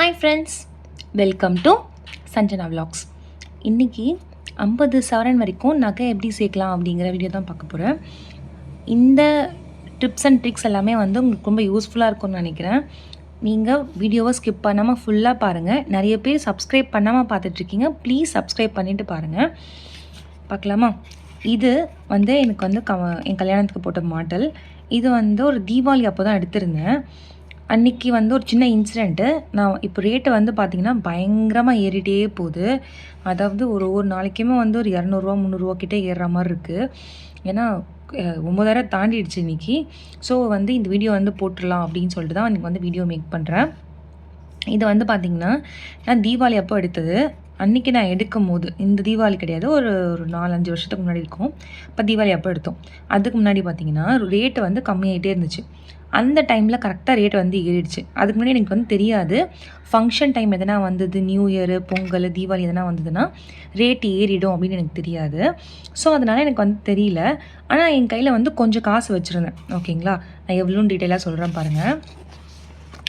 Hi friends welcome to Sanjana vlogs. இன்றைக்கி ஐம்பது சவரன் வரைக்கும் நகை எப்படி சேர்க்கலாம் அப்படிங்கிற வீடியோ தான் பார்க்க போகிறேன் இந்த டிப்ஸ் அண்ட் ட்ரிக்ஸ் எல்லாமே வந்து உங்களுக்கு ரொம்ப யூஸ்ஃபுல்லாக இருக்கும்னு நினைக்கிறேன். நீங்கள் வீடியோவை ஸ்கிப் பண்ணாமல் ஃபுல்லாக பாருங்கள் நிறைய பேர் சப்ஸ்கிரைப் பண்ணாமல் பார்த்துட்ருக்கீங்க. ப்ளீஸ் சப்ஸ்கிரைப் பண்ணிவிட்டு பாருங்கள் பார்க்கலாமா? இது வந்து எனக்கு வந்து க என் கல்யாணத்துக்கு போட்ட மாடல் இது வந்து ஒரு தீபாவளி அப்போ தான் எடுத்திருந்தேன். அன்னைக்கு வந்து ஒரு சின்ன இன்சிடெண்ட்டு நான் இப்போ ரேட்டு வந்து பார்த்திங்கன்னா பயங்கரமாக ஏறிட்டே போகுது. அதாவது ஒரு ஒரு நாளைக்குமே வந்து ஒரு இரநூறுவா முந்நூறுரூவா கிட்டே ஏறுற மாதிரி இருக்குது ஏன்னா ஒம்பதாயிரம் தாண்டிடுச்சு இன்றைக்கி ஸோ வந்து இந்த வீடியோ வந்து போட்டுடலாம் அப்படின்னு சொல்லிட்டு தான் இன்றைக்கி வந்து வீடியோ மேக் பண்ணுறேன் இது வந்து பார்த்திங்கன்னா நான் தீபாவளி அப்போ எடுத்தது. அன்றைக்கி நான் எடுக்கும் போது இந்த தீபாவளி கிடையாது. ஒரு ஒரு நாலஞ்சு வருஷத்துக்கு முன்னாடி இருக்கும். இப்போ தீபாவளி அப்போ எடுத்தோம். அதுக்கு முன்னாடி பார்த்திங்கன்னா ரேட்டு வந்து கம்மியாகிட்டே இருந்துச்சு. அந்த டைமில் கரெக்டாக ரேட் வந்து ஏறிடுச்சு. அதுக்கு முன்னாடி எனக்கு வந்து தெரியாது ஃபங்க்ஷன் டைம் எதனா வந்தது நியூ இயரு பொங்கல் தீபாவளி எதனா வந்ததுன்னா ரேட் ஏறிடும் அப்படின்னு எனக்கு தெரியாது. ஸோ அதனால் எனக்கு வந்து தெரியல. ஆனால் என் கையில் வந்து கொஞ்சம் காசு வச்சுருந்தேன். ஓகேங்களா நான் எவ்வளோன்னு டீட்டெயிலாக சொல்கிறேன் பாருங்கள்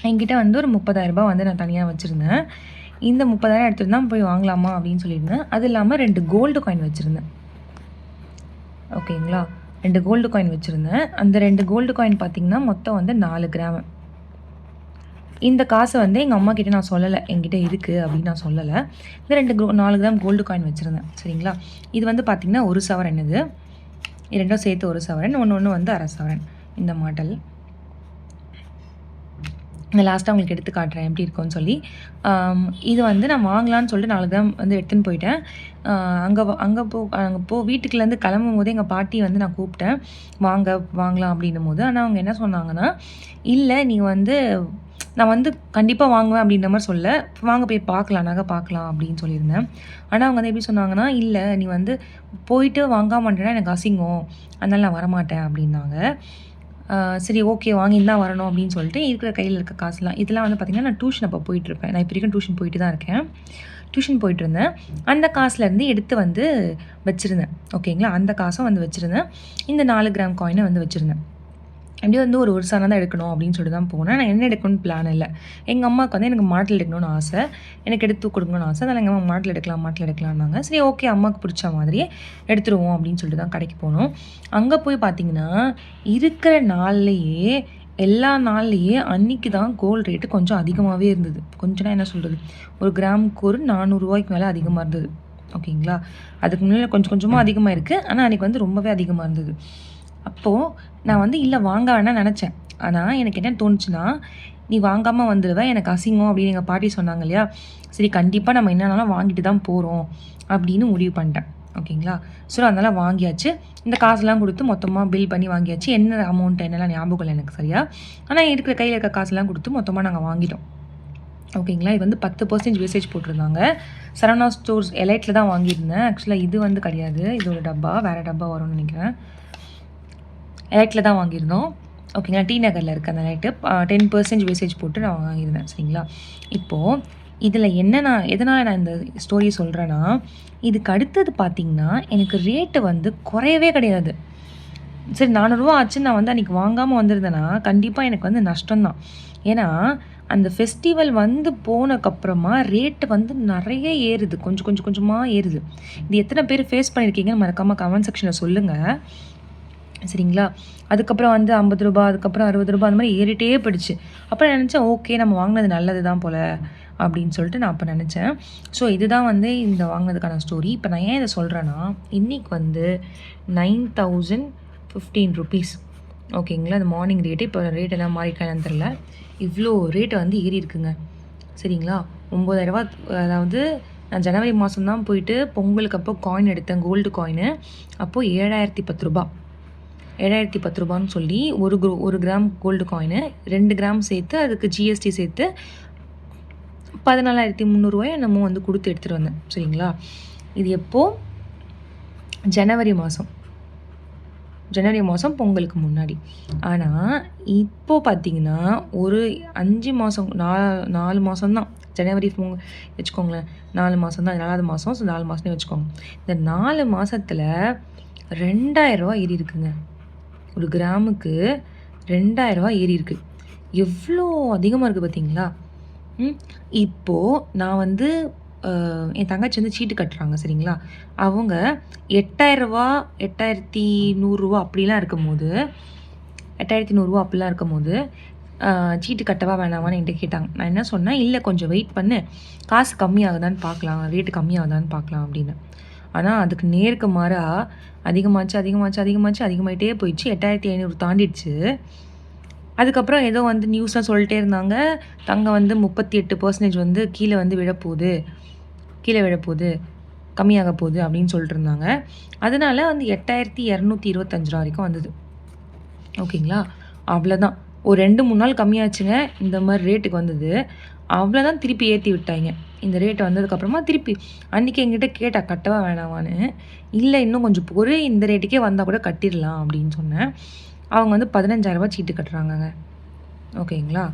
என்கிட்ட வந்து ஒரு முப்பதாயிரரூபா வந்து நான் தனியாக வச்சுருந்தேன். இந்த முப்பதாயிரம் எடுத்துகிட்டு தான் போய் வாங்கலாமா அப்படின்னு சொல்லியிருந்தேன். அது இல்லாமல் ரெண்டு கோல்டு காயின் வச்சுருந்தேன். ஓகேங்களா ரெண்டு கோல்டு காயின் வச்சுருந்தேன். அந்த ரெண்டு கோல்டு காயின் பார்த்தீங்கன்னா மொத்தம் வந்து நாலு கிராம் இந்த காசை வந்து எங்கள் அம்மா கிட்டே நான் சொல்லலை. என்கிட்ட இருக்குது அப்படின்னு நான் சொல்லலை. இந்த ரெண்டு கோ நாலு கிராம் கோல்டு காயின் வச்சுருந்தேன். சரிங்களா? இது வந்து பார்த்திங்கன்னா ஒரு சவரன் இது இது ரெண்டும் சேர்த்து ஒரு சவரன். ஒன்று ஒன்று வந்து அரை சவரன். இந்த மாடல். இந்த லாஸ்ட்டாக உங்களுக்கு எடுத்து காட்டுறேன் எப்படி இருக்கும்னு சொல்லி. இது வந்து நான் வாங்கலான்னு சொல்லிட்டு நாலு கிராம் வந்து எடுத்துன்னு போயிட்டேன். அங்கே அங்கே போ அங்கே போ வீட்டுக்குலேருந்து கிளம்பும் போது எங்கள் பாட்டி வந்து நான் கூப்பிட்டேன். வாங்க வாங்கலாம் அப்படின்னும் போது. ஆனால் அவங்க என்ன சொன்னாங்கன்னா இல்லை நீ வந்து நான் வந்து கண்டிப்பாக வாங்குவேன் அப்படின்ற மாதிரி சொல்ல வாங்க போய் பார்க்கலாம் நகை பார்க்கலாம் அப்படின்னு சொல்லியிருந்தேன். ஆனால் அவங்க வந்து எப்படி சொன்னாங்கன்னா இல்லை நீ வந்து போயிட்டு வாங்காமட்டேன்னா எனக்கு அசிங்கம். அதனால் நான் வரமாட்டேன் அப்படின்னாங்க. சரி ஓகே வாங்கிட்டு தான் வரணும் அப்படின்னு சொல்லிட்டு இருக்கிற கையில் இருக்க காசுலாம். இதெல்லாம் வந்து பார்த்திங்கன்னா நான் டியூஷன் அப்போ போயிட்டுருப்பேன். நான் இப்போ வரைக்கும் டியூஷன் போயிட்டு தான் இருக்கேன். டியூஷன் போயிட்டு இருந்தேன் அந்த காசுலேருந்து எடுத்து வந்து வச்சுருந்தேன். ஓகேங்களா அந்த காசும் வந்து வச்சுருந்தேன். இந்த நாலு கிராம் காயினை வந்து வச்சுருந்தேன். எப்படியும் வந்து ஒரு ஒரு தான் எடுக்கணும் அப்படின்னு சொல்லிட்டு தான் போனேன். நான் என்ன எடுக்கணும்னு பிளான் இல்லை. எங்கள் அம்மாவுக்கு வந்து எனக்கு மாட்டில் எடுக்கணும்னு ஆசை. எனக்கு எடுத்து கொடுக்கணும்னு ஆசை. அதனால் எங்கள் அம்மா மாட்டில் எடுக்கலாம் மாட்டில் எடுக்கலாம்னாங்க. சரி ஓகே அம்மாவுக்கு பிடிச்ச மாதிரியே எடுத்துருவோம் அப்படின்னு சொல்லிட்டு தான் கடைக்கு போனோம். அங்கே போய் பார்த்தீங்கன்னா இருக்கிற நாள்லேயே எல்லா நாள்லேயே அன்னைக்கு தான் கோல்டு ரேட்டு கொஞ்சம் அதிகமாகவே இருந்தது. கொஞ்சம்னா என்ன சொல்கிறது ஒரு கிராமுக்கு ஒரு நானூறுரூவாய்க்கு மேலே அதிகமாக இருந்தது. ஓகேங்களா? அதுக்கு முன்னாடி கொஞ்சம் கொஞ்சமாக அதிகமாக இருக்குது ஆனால் அன்றைக்கி வந்து ரொம்பவே அதிகமாக இருந்தது. அப்போது நான் வந்து இல்லை வாங்க வேணாம் நினச்சேன். ஆனால் எனக்கு என்ன தோணுச்சுன்னா நீ வாங்காமல் வந்துடுவ எனக்கு அசிங்கம் அப்படின்னு எங்கள் பாட்டி சொன்னாங்க இல்லையா? சரி கண்டிப்பாக நம்ம என்னன்னாலும் வாங்கிட்டு தான் போகிறோம் அப்படின்னு முடிவு பண்ணிட்டேன். ஓகேங்களா? ஸோ அதனால் வாங்கியாச்சு. இந்த காசுலாம் கொடுத்து மொத்தமாக பில் பண்ணி வாங்கியாச்சு. என்ன அமௌண்ட் என்னெல்லாம் ஞாபகம் இல்லை எனக்கு சரியா? ஆனால் இருக்கிற கையில் இருக்க காசுலாம் கொடுத்து மொத்தமாக நாங்கள் வாங்கிட்டோம். ஓகேங்களா? இது வந்து பத்து பர்சன்டேஜ் வேஸ்டேஜ் போட்டிருந்தாங்க. சரவணா ஸ்டோர்ஸ் எலைட்டில் தான் வாங்கியிருந்தேன். ஆக்சுவலாக இது வந்து கிடையாது. இது ஒரு டப்பா வேறு டப்பா வரும்னு நினைக்கிறேன். எலைட்டில் தான் வாங்கியிருந்தோம். ஓகேங்களா டி நகரில் இருக்க அந்த லைட்டு டென் பர்சன்டேஜ் வேஸ்டேஜ் போட்டு நான் வாங்கியிருந்தேன். சரிங்களா? இப்போது இதில் என்ன நான் எதனால் நான் இந்த ஸ்டோரி சொல்கிறேன்னா இதுக்கு அடுத்தது பார்த்திங்கன்னா எனக்கு ரேட்டு வந்து குறையவே கிடையாது. சரி நானூறுரூவா ஆச்சு நான் வந்து அன்றைக்கி வாங்காமல் வந்திருந்தேன்னா கண்டிப்பாக எனக்கு வந்து நஷ்டம்தான். ஏன்னா அந்த ஃபெஸ்டிவல் வந்து போனதுக்கப்புறமா ரேட்டு வந்து நிறைய ஏறுது. கொஞ்சம் கொஞ்சம் கொஞ்சமாக ஏறுது. இது எத்தனை பேர் ஃபேஸ் பண்ணியிருக்கீங்கன்னு மறக்காமல் கமெண்ட் செக்ஷனில் சொல்லுங்கள் சரிங்களா? அதுக்கப்புறம் வந்து ஐம்பது ரூபா அதுக்கப்புறம் அறுபது ரூபா அந்த மாதிரி ஏறிட்டே போயிடுச்சு. அப்புறம் நினச்சேன் ஓகே நம்ம வாங்கினது நல்லது தான் போல் அப்படின்னு சொல்லிட்டு நான் அப்போ நினச்சேன். ஸோ இதுதான் வந்து இந்த வாங்கினதுக்கான ஸ்டோரி இப்போ நான் ஏன் இதை சொல்கிறேன்னா இன்றைக்கி வந்து நைன் தௌசண்ட் ஃபிஃப்டீன் ருபீஸ் ஓகேங்களா அந்த மார்னிங் ரேட்டு இப்போ ரேட் எல்லாம் மாறிக்கானு தெரில இவ்வளோ ரேட்டு வந்து ஏறி இருக்குங்க. சரிங்களா? ஒம்பதாயிரரூபா அதாவது நான் ஜனவரி மாதம் தான் போயிட்டு பொங்கலுக்கு அப்போ காயின் எடுத்தேன் கோல்டு காயின் அப்போது ஏழாயிரத்தி பத்து ரூபா. ஏழாயிரத்தி பத்து ரூபான்னு சொல்லி ஒரு குரோ ஒரு கிராம் கோல்டு காயினு ரெண்டு கிராம் சேர்த்து அதுக்கு ஜிஎஸ்டி சேர்த்து பதினாலாயிரத்தி முந்நூறுரூவாயை நம்ம வந்து கொடுத்து எடுத்துகிட்டு வந்தேன். சரிங்களா? இது எப்போது ஜனவரி மாதம் ஜனவரி மாதம் பொங்கலுக்கு முன்னாடி. ஆனால் இப்போ பார்த்தீங்கன்னா ஒரு அஞ்சு மாதம் நா நாலு மாதம் தான். ஜனவரி பொங்க வச்சுக்கோங்களேன். நாலு மாதம் தான். நாலாவது மாதம் ஸோ நாலு மாதம்னே வச்சுக்கோங்க. இந்த நாலு மாதத்தில் ரெண்டாயிரரூவா ஏறி இருக்குங்க. ஒரு கிராமுக்கு ரெண்டாயிரரூவா ஏறியிருக்கு எவ்வளோ அதிகமாக இருக்குது பார்த்தீங்களா ம். நான் வந்து என் தங்கச்சி வந்து சீட்டு கட்டுறாங்க சரிங்களா? அவங்க எட்டாயிரரூவா எட்டாயிரத்தி நூறுரூவா அப்படிலாம் இருக்கும்போது எட்டாயிரத்தி நூறுரூவா அப்படிலாம் இருக்கும்போது, சீட்டு கட்டவா வேணாமான்னு என்கிட்ட கேட்டாங்க. நான் என்ன சொன்னேன், இல்லை கொஞ்சம் வெயிட் பண்ணு. காசு கம்மியாகுதான்னு பார்க்கலாம். ரேட்டு கம்மியாகுதான்னு பார்க்கலாம்" அப்படின்னு ஆனால் அதுக்கு நேருக்கு மாறாக அதிகமாச்சு, அதிகமாச்சு, அதிகமாச்சு, அதிகமாயிட்டே போயிடுச்சு. 8,500 தாண்டிடுச்சு. அதுக்கப்புறம் ஏதோ வந்து நியூஸ்லாம் சொல்லிட்டே இருந்தாங்க. தங்கம் வந்து 38% வந்து கீழே வந்து விழப்போகுது கீழே விழப்போகுது கம்மியாக போகுது அப்படின்னு சொல்லிட்டு இருந்தாங்க. அதனால வந்து எட்டாயிரத்தி இரநூத்தி இருபத்தஞ்சு ரூபா வரைக்கும் வந்தது. ஓகேங்களா? அவ்வளோதான். ஒரு 2, 3 நாள் கம்மியாச்சுங்க. இந்த மாதிரி ரேட்டுக்கு வந்தது. அவ்வளோதான் திருப்பி ஏற்றி விட்டாய்ங்க. இந்த ரேட் வந்ததுக்கப்புறமா திருப்பி அன்றைக்கி என்கிட்ட கேட்டால் கட்டவா வேணாமான்னு. இல்லை இன்னும் கொஞ்சம் பொறு. இந்த ரேட்டுக்கே வந்தால் கூட கட்டிடலாம்" அப்படின்னு சொன்னேன். அவங்க வந்து பதினஞ்சாயிரரூபா சீட்டு கட்டுறாங்கங்க. ஓகேங்களா?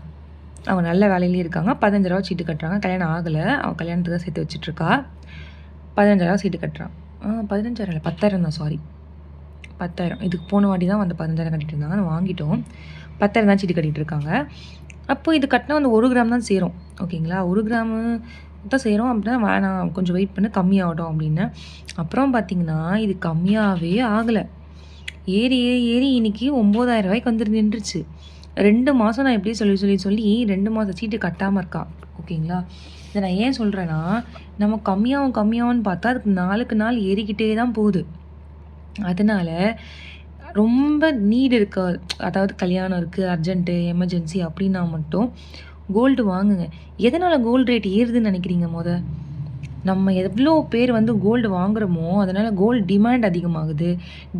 அவங்க நல்ல வேலையிலேயும் இருக்காங்க. பதினஞ்சாயிரரூபா சீட்டு கட்டுறாங்க. கல்யாணம் ஆகலை அவள் கல்யாணத்துக்கு தான் சேர்த்து வச்சுட்ருக்கா பதினஞ்சாயிரரூபா சீட்டு கட்டுறான் பதினஞ்சாயிரம் இல்லை பத்தாயிரம் தான் சாரி. 10,000 இதுக்கு போன வாட்டி தான் வந்து 15,000 கட்டிட்டு இருந்தாங்க. வாங்கிட்டோம். 10,000 தான் சீட்டு கட்டிகிட்டு இருக்காங்க. அப்போ இது கட்டினா வந்து ஒரு கிராம் தான் சேரும். ஓகேங்களா? ஒரு கிராமு தான் சேரும் அப்படின்னா வேணாம் கொஞ்சம் வெயிட் பண்ண கம்மியாகட்டும் அப்படின்னு அப்புறம் பார்த்தீங்கன்னா, இது கம்மியாகவே ஆகலை ஏறி, ஏறி, ஏறி இன்னைக்கு ரூ. 9,000 வந்து நின்றுச்சு. ரெண்டு மாதம் நான் எப்படி சொல்லி, சொல்லி, சொல்லி ரெண்டு மாதம் சீட்டு கட்டாமல் இருக்கா. ஓகேங்களா? இதை நான் ஏன் சொல்கிறேன்னா நம்ம கம்மியாகவும் கம்மியாகவும் பார்த்தா அதுக்கு நாளுக்கு நாள் ஏறிக்கிட்டே தான் போகுது. அதனால ரொம்ப நீட் இருக்க அதாவது கல்யாணம் இருக்குது அர்ஜென்ட்டு, எமர்ஜென்சி அப்படின்னா மட்டும் கோல்டு வாங்குங்க. எதனால் கோல்டு ரேட் ஏறுதுன்னு நினைக்கிறீங்க மொத? நம்ம எவ்வளோ பேர் வந்து கோல்டு வாங்குறோமோ, அதனால் கோல்டு டிமாண்ட் அதிகமாகுது.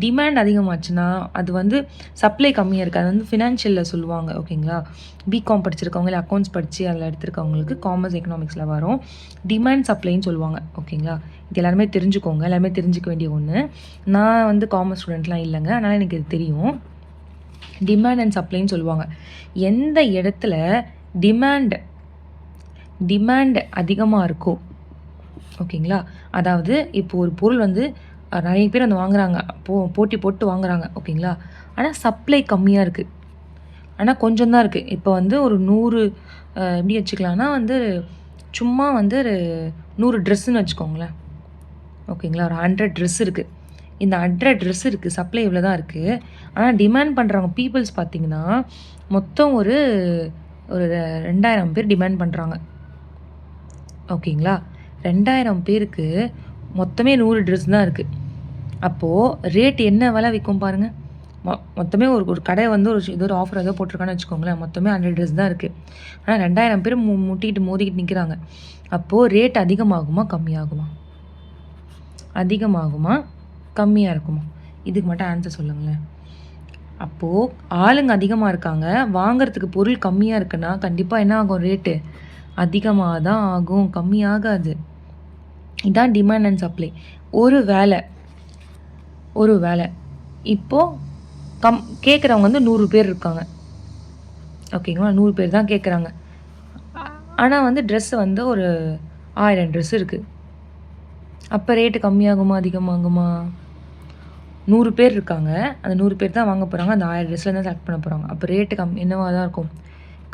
டிமாண்ட் அதிகமாச்சுன்னா, அது வந்து சப்ளை கம்மியாக இருக்குது அது வந்து ஃபினான்ஷியலில் சொல்லுவாங்க. ஓகேங்களா? பிகாம் படிச்சிருக்கவங்க, இல்லை அக்கௌண்ட்ஸ் படித்து அதில் எடுத்திருக்கவங்களுக்கு காமர்ஸ், எக்கனாமிக்ஸில் வரும். டிமாண்ட் சப்ளைன்னு சொல்லுவாங்க. ஓகேங்களா? இது எல்லாருமே தெரிஞ்சுக்கோங்க. எல்லாருமே தெரிஞ்சுக்க வேண்டிய ஒன்று நான் வந்து காமர்ஸ் ஸ்டூடெண்ட்லாம் இல்லைங்க அதனால் எனக்கு இது தெரியும். டிமாண்ட் அண்ட் சப்ளைன்னு சொல்லுவாங்க. எந்த இடத்துல டிமாண்ட் டிமாண்ட் அதிகமாக இருக்கோ ஓகேங்களா? அதாவது இப்போ ஒரு பொருள் வந்து நிறைய பேர் வந்து வாங்குறாங்க. போ போட்டி போட்டு வாங்குறாங்க. ஓகேங்களா? ஆனால் சப்ளை கம்மியாக இருக்குது ஆனால் கொஞ்சம் தான் இருக்குது இப்போ வந்து ஒரு நூறு எப்படி வச்சுக்கலாம்னா வந்து சும்மா வந்து ஒரு 100 ட்ரெஸ்ஸுன்னு வச்சுக்கோங்களேன். ஓகேங்களா? ஒரு 100 ட்ரெஸ் இருக்குது இந்த 100 ட்ரெஸ் இருக்குது சப்ளை இவ்வளோ தான் இருக்குது ஆனால் டிமாண்ட் பண்ணுறவங்க பீப்புள்ஸ் பார்த்தீங்கன்னா, மொத்தம் ஒரு ஒரு 2,000 பேர் டிமாண்ட் பண்ணுறாங்க ஓகேங்களா? 2,000 பேருக்கு மொத்தமே நூறு ட்ரெஸ் தான் இருக்குது அப்போது ரேட் என்ன விலை விற்கும் பாருங்கள் மொ மொத்தமே ஒரு ஒரு கடை வந்து ஒரு ஏதோ ஒரு ஆஃபர் ஏதோ போட்டிருக்கான்னு வச்சுக்கோங்களேன். மொத்தமே 100 ட்ரெஸ் தான் இருக்குது ஆனால் ரெண்டாயிரம் பேர் மு முட்டிக்கிட்டு மோதிக்கிட்டு நிற்கிறாங்க அப்போது ரேட் அதிகமாகுமா? கம்மியாகுமா? அதிகமாகுமா? கம்மியாக இருக்குமா? இதுக்கு மட்டும் ஆன்சர் சொல்லுங்களேன். அப்போது ஆளுங்க அதிகமாக இருக்காங்க. வாங்குறதுக்கு பொருள் கம்மியாக இருக்குன்னா, கண்டிப்பாக என்ன ஆகும் ரேட்டு? அதிகமாக தான் ஆகும். கம்மியாகாது. இதான் டிமாண்ட் அண்ட் சப்ளை. ஒரு வேலை ஒரு வேலை இப்போது கம் கேட்குறவங்க வந்து நூறு பேர் இருக்காங்க. ஓகேங்களா? நூறு பேர் தான் கேட்குறாங்க. ஆனால் வந்து ட்ரெஸ்ஸு வந்து ஒரு ஆயிரம் ட்ரெஸ் இருக்குது அப்போ ரேட்டு கம்மியாகுமா? அதிகமாகுமா? நூறு பேர் இருக்காங்க. அந்த நூறு பேர் தான் வாங்க போகிறாங்க அந்த ஆயிரம் ட்ரெஸ்ஸில் தான் செலக்ட் பண்ண போகிறாங்க அப்போ ரேட்டு கம் என்னவாக தான் இருக்கும்?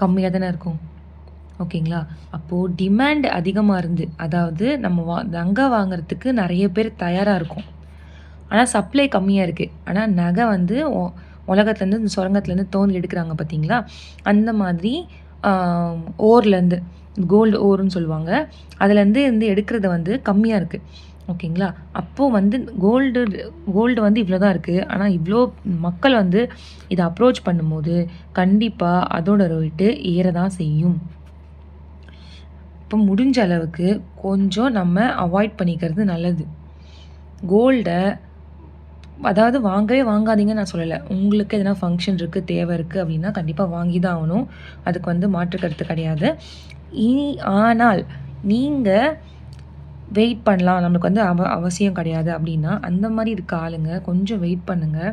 கம்மியாக தானே இருக்கும். ஓகேங்களா? அப்போது டிமாண்ட் அதிகமாக இருந்து, அதாவது நம்ம வா நகை வாங்குறதுக்கு நிறைய பேர் தயாராக இருக்கும் ஆனால் சப்ளை கம்மியாக இருக்குது ஆனால் நகை வந்து உலகத்துலேருந்து இந்த சுரங்கத்துலேருந்து தோண்டி எடுக்கிறாங்க பார்த்தீங்களா? அந்த மாதிரி ஓர்லேருந்து கோல்டு ஓருன்னு சொல்லுவாங்க. அதுலேருந்து வந்து எடுக்கிறது வந்து கம்மியாக இருக்குது ஓகேங்களா? அப்போது வந்து கோல்டு கோல்டு வந்து இவ்வளோ தான் இருக்குது ஆனால் இவ்வளோ மக்கள் வந்து இதை அப்ரோச் பண்ணும்போது, கண்டிப்பாக அதோட ரேட்டு ஏற தான் செய்யும். இப்போ முடிஞ்ச அளவுக்கு கொஞ்சம் நம்ம அவாய்ட் பண்ணிக்கிறது நல்லது. கோல்டை அதாவது வாங்கவே வாங்காதீங்கன்னு நான் சொல்லலை உங்களுக்கு எதனா ஃபங்க்ஷன் இருக்குது தேவை இருக்குது அப்படின்னா கண்டிப்பாக வாங்கி தான் ஆகணும். அதுக்கு வந்து மாற்று கருத்து கிடையாது. இனி ஆனால் நீங்கள் வெயிட் பண்ணலாம். நம்மளுக்கு வந்து அவ அவசியம் கிடையாது அப்படின்னா, அந்த மாதிரி இருக்க ஆளுங்க கொஞ்சம் வெயிட் பண்ணுங்கள்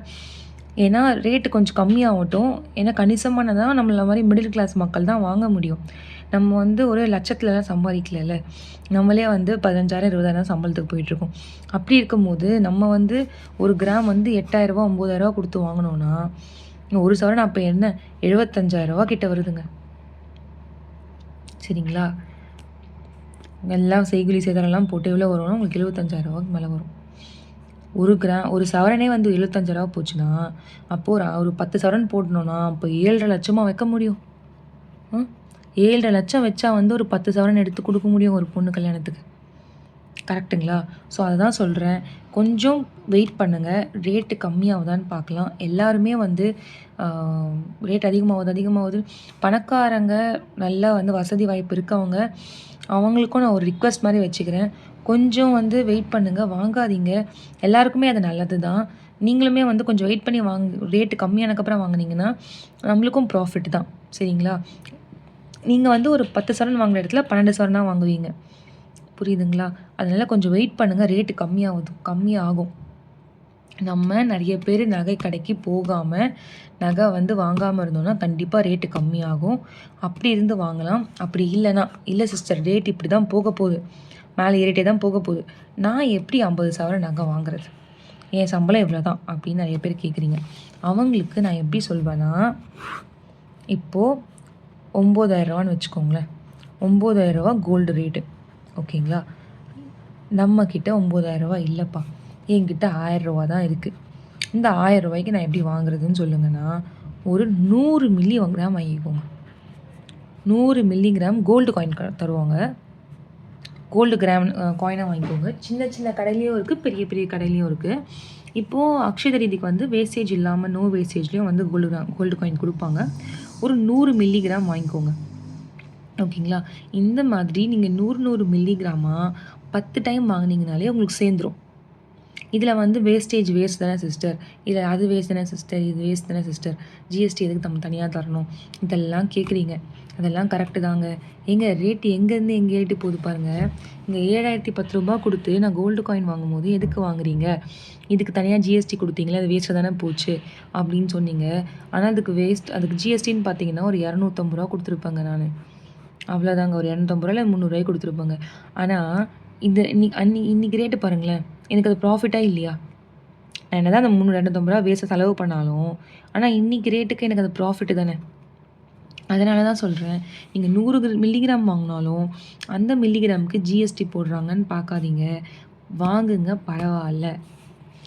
ஏன்னா ரேட்டு கொஞ்சம் கம்மியாகட்டும். ஏன்னா கணிசமானதா நம்மள மாதிரி மிடில் கிளாஸ் மக்கள் தான் வாங்க முடியும். நம்ம வந்து ஒரு லட்சத்துலலாம் சம்பாதிக்கலல்ல. நம்மளே வந்து 15,000 20,000 சம்பளத்துக்கு போயிட்டுருக்கோம். அப்படி இருக்கும்போது நம்ம வந்து ஒரு கிராம் வந்து எட்டாயிரரூபா ஒம்பதாயிரரூபா கொடுத்து வாங்கினோன்னா ஒரு சவரன் அப்போ என்ன எழுபத்தஞ்சாயிரரூபா கிட்ட வருதுங்க. சரிங்களா? எல்லாம் செய்குலி சேதாரம்லாம் போட்டு எவ்வளோ வரும்னா உங்களுக்கு எழுபத்தஞ்சாயிரரூவாக்கு மேலே வரும். ஒரு கிரா ஒரு சவரனே வந்து எழுபத்தஞ்சாயிரரூவா போச்சுன்னா அப்போது ஒரு ஒரு பத்து சவரன் போடணும்னா அப்போ ஏழரை லட்சமாக வைக்க முடியும். ம் ஏழரை லட்சம் வச்சா வந்து ஒரு பத்து சவரன் எடுத்து கொடுக்க முடியும் ஒரு பொண்ணு கல்யாணத்துக்கு. கரெக்டுங்களா? ஸோ அதை தான் சொல்கிறேன் கொஞ்சம் வெயிட் பண்ணுங்கள் ரேட்டு கம்மியாகுதான்னு பார்க்கலாம். எல்லாருமே வந்து ரேட் அதிகமாகுது அதிகமாகுது. பணக்காரங்க நல்லா வந்து வசதி வாய்ப்பு இருக்கவங்க அவங்களுக்கும் நான் ஒரு ரிக்வெஸ்ட் மாதிரி வச்சுக்கிறேன். கொஞ்சம் வந்து வெயிட் பண்ணுங்கள் வாங்காதீங்க. எல்லாருக்குமே அது நல்லது தான் நீங்களுமே வந்து கொஞ்சம் வெயிட் பண்ணி வாங்க ரேட்டு கம்மியானக்கப்புறம் வாங்குனீங்கன்னா நம்மளுக்கும் ப்ராஃபிட் தான். சரிங்களா? நீங்கள் வந்து ஒரு பத்து சவரன் வாங்குற இடத்துல பன்னெண்டு சவரனாக வாங்குவீங்க. புரியுதுங்களா? அதனால் கொஞ்சம் வெயிட் பண்ணுங்கள் ரேட்டு கம்மியாகுது கம்மியாகும். நம்ம நிறைய பேர் நகை கடைக்கு போகாமல் நகை வந்து வாங்காமல் இருந்தோம்னா கண்டிப்பாக ரேட்டு கம்மியாகும். அப்படி இருந்து வாங்கலாம். அப்படி இல்லைனா இல்லை சிஸ்டர் ரேட் இப்படி தான் போக போகுது. மேலே ஏறிட்டே தான் போக போகுது. நான் எப்படி ஐம்பது சவரம் நகை வாங்குறது? என் சம்பளம் இவ்வளோ தான் அப்படின்னு நிறைய பேர் கேட்குறீங்க அவங்களுக்கு நான் எப்படி சொல்வேன்னா இப்போது ஒம்பதாயிரரூவான்னு வச்சுக்கோங்களேன். ஒம்பதாயிரரூவா கோல்டு ரேட்டு ஓகேங்களா? நம்மக்கிட்ட ஒம்பதாயிரரூவா இல்லைப்பா. என்கிட்ட ஆயரரூவா தான் இருக்குது இந்த ஆயிரம் ரூபாய்க்கு நான் எப்படி வாங்குறதுன்னு சொல்லுங்கன்னா ஒரு நூறு மில்லி கிராம் வாங்கிக்கோங்க. நூறு மில்லி கிராம் கோல்டு காயின் தருவாங்க. கோல்டு கிராம் காயினாக வாங்கிக்கோங்க. சின்ன சின்ன கடையிலையும் இருக்குது பெரிய பெரிய கடையிலையும் இருக்குது இப்போது அக்ஷயதரீதிக்கு வந்து வேஸ்டேஜ் இல்லாமல் நோ வேஸ்டேஜ்லேயும் வந்து கோல்டு கோல்டு காயின் கொடுப்பாங்க. ஒரு நூறு மில்லி கிராம் வாங்கிக்கோங்க. ஓகேங்களா? இந்த மாதிரி நீங்கள் நூறு நூறு மில்லிகிராமாக பத்து டைம் வாங்கினீங்கனாலே உங்களுக்கு சேர்ந்துடும் இதில் வந்து வேஸ்டேஜ் வேஸ்ட் தானே சிஸ்டர் இதில் அது வேஸ்ட் தானே சிஸ்டர் இது வேஸ்ட் தானே சிஸ்டர் ஜிஎஸ்டி எதுக்கு நம்ம தனியாக தரணும்? இதெல்லாம் கேட்குறீங்க அதெல்லாம் கரெக்டு தாங்க. எங்கள் ரேட்டு எங்கேருந்து எங்கே ஏறிட்டு போகுது பாருங்கள் இங்கே ஏழாயிரத்தி பத்து ரூபா கொடுத்து நான் கோல்டு காயின் வாங்கும்போது எதுக்கு வாங்குறீங்க? இதுக்கு தனியாக ஜிஎஸ்டி கொடுத்தீங்களே அது வேஸ்ட்டாக தானே போச்சு அப்படின்னு சொன்னீங்க. ஆனால் அதுக்கு வேஸ்ட் அதுக்கு ஜிஎஸ்டின்னு பார்த்தீங்கன்னா ஒரு இரநூத்தம்பது ரூபா கொடுத்துருப்பாங்க நான். அவ்வளோதாங்க ஒரு இரநூத்தம்பது ரூபாயில் இல்லை கொடுத்துருப்பாங்க. ஆனால் இந்த இன்னைக்கு அன்னி இன்றைக்கி ரேட்டு பாருங்களேன். எனக்கு அது ப்ராஃபிட்டாக இல்லையா? நான் என்ன தான் அந்த முந்நூறு இரநூத்தம்பது ரூபா வேஸ்ட்டாக செலவு பண்ணாலும் ஆனால் இன்றைக்கி ரேட்டுக்கு எனக்கு அது ப்ராஃபிட்டு தானே. அதனால தான் சொல்கிறேன் நீங்கள் நூறு மில்லிகிராம் வாங்கினாலும் அந்த மில்லிகிராமுக்கு ஜிஎஸ்டி போடுறாங்கன்னு பார்க்காதீங்க. வாங்குங்க பரவாயில்ல.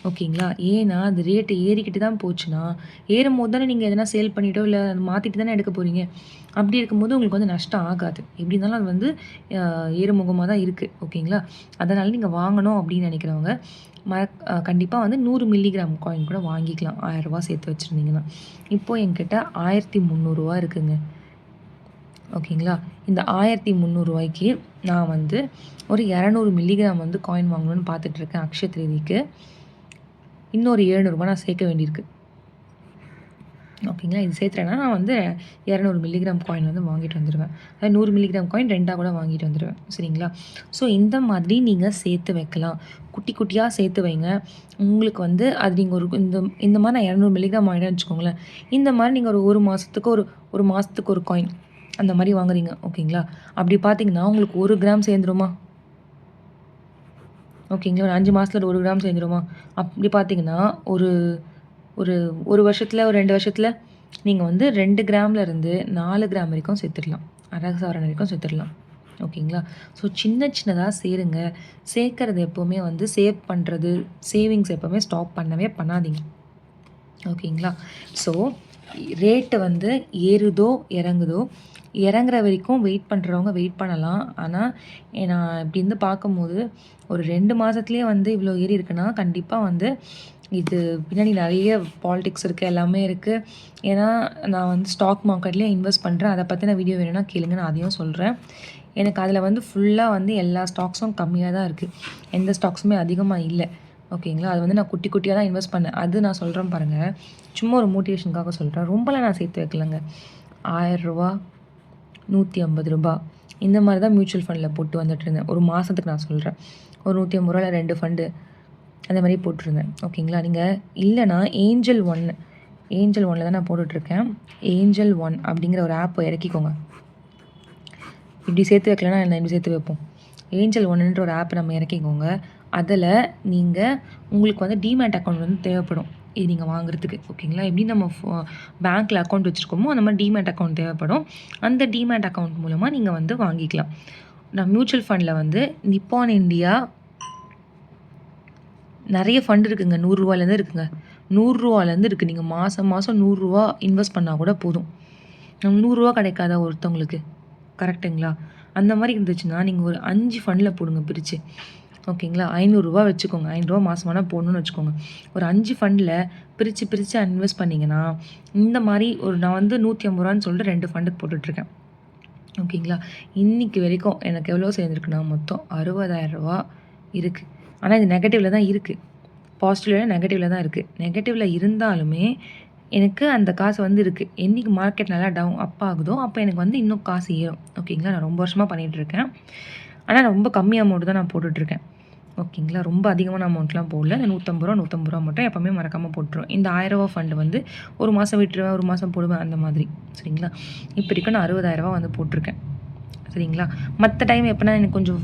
ஓகேங்களா? ஏன்னா அது ரேட்டு ஏறிக்கிட்டு தான் போச்சுன்னா ஏறும் போது தானே நீங்கள் எதனா சேல் பண்ணிட்டோ இல்லை மாற்றிட்டு தானே எடுக்க போகிறீங்க அப்படி இருக்கும்போது உங்களுக்கு வந்து நஷ்டம் ஆகாது. எப்படி இருந்தாலும் அது வந்து ஏறுமுகமாக தான் இருக்குது ஓகேங்களா? அதனால் நீங்கள் வாங்கணும் அப்படின்னு நினைக்கிறவங்க ம கண்டிப்பாக வந்து நூறு மில்லிகிராம் காயின் கூட வாங்கிக்கலாம். ஆயிரரூபா சேர்த்து வச்சுருந்தீங்கன்னா. இப்போது என்கிட்ட ஆயிரத்தி முந்நூறுரூவா இருக்குங்க. ஓகேங்களா? இந்த ஆயிரத்தி முந்நூறுரூவாய்க்கு நான் வந்து ஒரு இரநூறு மில்லிகிராம் வந்து காயின் வாங்கணும்னு பார்த்துட்ருக்கேன் அக்ஷய திருதிக்கு. இன்னொரு ஏழ்நூறுபா நான் சேர்க்க வேண்டியிருக்கு. ஓகேங்களா இது சேர்த்துறேன்னா நான் வந்து இரநூறு மில்லிகிராம் காயின் வந்து வாங்கிட்டு வந்துடுவேன் அதாவது நூறு மில்லிகிராம் காயின் ரெண்டாக கூட வாங்கிட்டு வந்துடுவேன் சரிங்களா? ஸோ இந்த மாதிரி நீங்கள் சேர்த்து வைக்கலாம். குட்டி குட்டியாக சேர்த்து வைங்க. உங்களுக்கு வந்து அது நீங்கள் ஒரு இந்த இந்த மாதிரி நான் இரநூறு மில்லிகிராம் வாங்கிட்டேன்னு வச்சுக்கோங்களேன். இந்த மாதிரி நீங்கள் ஒரு ஒரு மாதத்துக்கு ஒரு ஒரு மாதத்துக்கு ஒரு காயின் அந்த மாதிரி வாங்குறீங்க. ஓகேங்களா அப்படி பார்த்தீங்கன்னா உங்களுக்கு ஒரு கிராம் சேர்ந்துருமா? ஓகேங்களா ஒரு அஞ்சு மாதத்தில் ஒரு கிராம் செஞ்சிருமா அப்படி பார்த்தீங்கன்னா ஒரு ஒரு ஒரு வருஷத்தில் ஒரு ரெண்டு வருஷத்தில் நீங்கள் வந்து ரெண்டு கிராம்லேருந்து நாலு கிராம் வரைக்கும் சேர்த்துடலாம். அரக சவரன் வரைக்கும் சேர்த்துடலாம். ஓகேங்களா ஸோ சின்ன சின்னதாக சேருங்க. சேர்க்கறது எப்போவுமே வந்து சேவ் பண்ணுறது சேவிங்ஸ் எப்போவுமே ஸ்டாப் பண்ணவே பண்ணாதீங்க. ஓகேங்களா ஸோ ரேட்டு வந்து ஏறுதோ இறங்குதோ இறங்குற வரைக்கும் வெயிட் பண்ணுறவங்க வெயிட் பண்ணலாம். ஆனால் நான் இப்படி இருந்து பார்க்கும்போது ஒரு ரெண்டு மாதத்துலேயே வந்து இவ்வளோ ஏறி இருக்குன்னா கண்டிப்பாக வந்து இது பின்னாடி நிறைய பாலிடிக்ஸ் இருக்குது எல்லாமே இருக்குது ஏன்னா நான் வந்து ஸ்டாக் மார்க்கெட்லேயே இன்வெஸ்ட் பண்ணுறேன் அதை பற்றின வீடியோ வேணும்னா கேளுங்க நான் அதையும் சொல்கிறேன் எனக்கு அதில் வந்து ஃபுல்லாக வந்து எல்லா ஸ்டாக்ஸும் கம்மியாக தான் இருக்குது எந்த ஸ்டாக்ஸுமே அதிகமாக இல்லை. ஓகேங்களா? அது வந்து நான் குட்டி குட்டியாக தான் இன்வெஸ்ட் பண்ணேன். அது நான் சொல்கிறேன் பாருங்கள் சும்மா ஒரு மோட்டிவேஷனுக்காக சொல்கிறேன் ரொம்பலாம் நான் சேர்த்து வைக்கலங்க. ஆயிரரூவா நூற்றி ஐம்பது ரூபா. இந்த மாதிரி தான் மியூச்சுவல் ஃபண்டில் போட்டு வந்துட்டு இருந்தேன். ஒரு மாதத்துக்கு நான் சொல்கிறேன் ஒரு நூற்றி ஐம்பது ரூபாயில் ரெண்டு ஃபண்டு அந்த மாதிரி போட்டிருந்தேன். ஓகேங்களா? நீங்கள் இல்லைனா ஏஞ்சல் ஒன்று ஏஞ்சல் ஒன்னில் தான் நான் போட்டுட்ருக்கேன். ஏஞ்சல் ஒன் அப்படிங்கிற ஒரு ஆப்பை இறக்கிக்கோங்க. இப்படி சேர்த்து வைக்கலன்னா என்ன இப்படி சேர்த்து வைப்போம்? ஏஞ்சல் ஒன்றுன்ற ஒரு ஆப்பை நம்ம இறக்கிக்கோங்க. அதில் நீங்கள் உங்களுக்கு வந்து டிமேட் அக்கௌண்ட் வந்து தேவைப்படும். இது நீங்கள் வாங்குறதுக்கு ஓகேங்களா எப்படி நம்ம பேங்க்கில் அக்கௌண்ட் வச்சுருக்கோமோ அந்த மாதிரி டிமேட் அக்கௌண்ட் தேவைப்படும். அந்த டிமேட் அக்கௌண்ட் மூலமாக நீங்கள் வந்து வாங்கிக்கலாம். நான் மியூச்சுவல் ஃபண்டில் வந்து நிப்பான் இந்தியா நிறைய ஃபண்ட் இருக்குங்க. நூறுரூவாலேருந்து இருக்குங்க. நூறுரூவாலேருந்து இருக்குது நீங்கள் மாதம் மாதம் நூறுரூவா இன்வெஸ்ட் பண்ணால் கூட போதும். நூறுரூவா கிடைக்காதா ஒருத்தவங்களுக்கு கரெக்டுங்களா அந்த மாதிரி இருந்துச்சுன்னா நீங்கள் ஒரு அஞ்சு ஃபண்டில் போடுங்க பிரித்து ஓகேங்களா? ஐநூறுரூவா வச்சுக்கோங்க. ஐநூறுரூவா மாதமானா போடணும்னு வச்சுக்கோங்க. ஒரு அஞ்சு ஃபண்டில் பிரித்து பிரித்து இன்வெஸ்ட் பண்ணிங்கன்னா இந்த மாதிரி ஒரு நான் வந்து நூற்றி ஐம்பது ரூபான்னு சொல்லிட்டு ரெண்டு ஃபண்டுக்கு போட்டுட்ருக்கேன். ஓகேங்களா? இன்றைக்கி வரைக்கும் எனக்கு எவ்வளோ சேர்ந்துருக்குன்னா மொத்தம் அறுபதாயிரரூவா இருக்குது ஆனால் இது நெகட்டிவில் தான் இருக்குது பாசிட்டிவில் நெகட்டிவில் தான் இருக்குது நெகட்டிவில் இருந்தாலுமே எனக்கு அந்த காசு வந்து இருக்குது என்றைக்கு மார்க்கெட் நல்லா டவுன் அப் ஆகுதோ அப்போ எனக்கு வந்து இன்னும் காசு ஏறும். ஓகேங்களா? நான் ரொம்ப வருஷமாக பண்ணிகிட்ருக்கேன் ஆனால் ரொம்ப கம்மி அமௌண்ட் தான் நான் போட்டுட்ருக்கேன். ஓகேங்களா? ரொம்ப அதிகமான அமௌண்ட்லாம் போடல. இந்த நூற்றம்பது ரூபா நூற்றம்பது ரூபா மட்டும் எப்போவுமே மறக்காமல் போட்டுருவேன். இந்த ஆயிரரூவா ஃபண்டு வந்து ஒரு மாதம் விட்டுருவேன் ஒரு மாதம் போடுவேன் அந்த மாதிரி. சரிங்களா? இப்போ இருக்க நான் அறுபதாயிரரூவா வந்து போட்டிருக்கேன். சரிங்களா? மற்ற டைம் எப்போனா எனக்கு கொஞ்சம்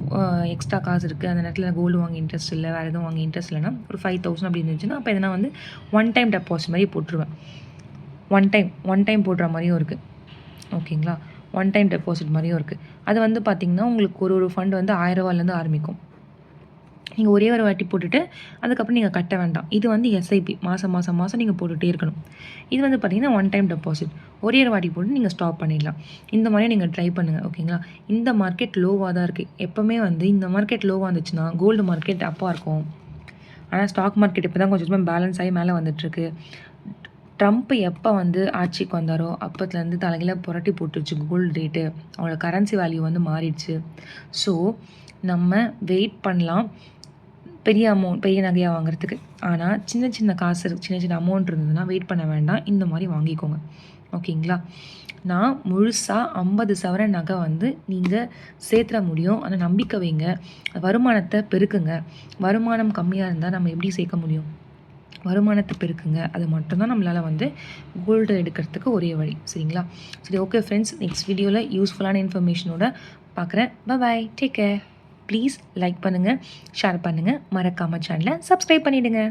எக்ஸ்ட்ரா காசு இருக்குது அந்த நேரத்தில் கோல்டு வாங்க இன்ட்ரெஸ்ட் இல்லை வேறு எதுவும் வாங்க இன்ட்ரெஸ்ட் இல்லைனா ஒரு ஃபைவ் தௌசண்ட் அப்படி இருந்துச்சுன்னா அப்போ எதனா வந்து ஒன் டைம் டெபாசிட் மாதிரி போட்டுருவேன். ஒன் டைம் ஒன் டைம் போடுற மாதிரியும் இருக்குது ஓகேங்களா? ஒன் டைம் டெபாசிட் மாதிரியும் இருக்குது அது வந்து பார்த்திங்கன்னா உங்களுக்கு ஒரு ஒரு ஃபண்ட் வந்து ஆயிரரூவாலேருந்து ஆரம்பிக்கும். நீங்கள் ஒரே ஒரு வாட்டி போட்டுட்டு அதுக்கப்புறம் நீங்கள் கட்ட வேண்டாம். இது வந்து எஸ்ஐபி மாதம் மாதம் மாதம் நீங்கள் போட்டுகிட்டே இருக்கணும். இது வந்து பார்த்திங்கன்னா ஒன் டைம் டெபாசிட் ஒரே ஒரு வாட்டி போட்டு நீங்கள் ஸ்டாப் பண்ணிடலாம். இந்த மாதிரி நீங்கள் ட்ரை பண்ணுங்கள் ஓகேங்களா இந்த மார்க்கெட் லோவாக தான் இருக்குது எப்போவுமே வந்து இந்த மார்க்கெட் லோவாக இருந்துச்சுன்னா கோல்டு மார்க்கெட் அப்பாக இருக்கும். ஆனால் ஸ்டாக் மார்க்கெட் இப்போ தான் கொஞ்சம் பேலன்ஸ் ஆகி மேலே வந்துட்டுருக்கு. ட்ரம்ப் எப்போ வந்து ஆட்சிக்கு வந்தாரோ அப்போத்துலேருந்து தலைகீழ புரட்டி போட்டுருச்சு கோல்டு ரேட்டு அவங்களோட கரன்சி வேல்யூ வந்து மாறிடுச்சு. ஸோ நம்ம வெயிட் பண்ணலாம். பெரிய அமௌண்ட் பெரிய நகையாக வாங்குறதுக்கு. ஆனால் சின்ன சின்ன காசு சின்ன சின்ன அமௌண்ட் இருந்ததுன்னா வெயிட் பண்ண வேண்டாம். இந்த மாதிரி வாங்கிக்கோங்க. ஓகேங்களா நான் முழுசாக ஐம்பது சவர நகை வந்து நீங்கள் சேர்த்துட முடியும். ஆனால் நம்பிக்கை வைங்க. வருமானத்தை பெருக்குங்க. வருமானம் கம்மியாக இருந்தால் நம்ம எப்படி சேர்க்க முடியும்? வருமானத்தை பெருக்குங்க. அது மட்டும்தான் நம்மளால் வந்து கோல்டு எடுக்கிறதுக்கு ஒரே வழி. சரிங்களா? சரி ஓகே ஃப்ரெண்ட்ஸ் நெக்ஸ்ட் வீடியோவில் யூஸ்ஃபுல்லான இன்ஃபர்மேஷனோட பார்க்குறேன் bye take care please like பண்ணுங்கள் ஷேர் பண்ணுங்கள் மறக்காமல் சேனலை சப்ஸ்கிரைப் பண்ணிவிடுங்க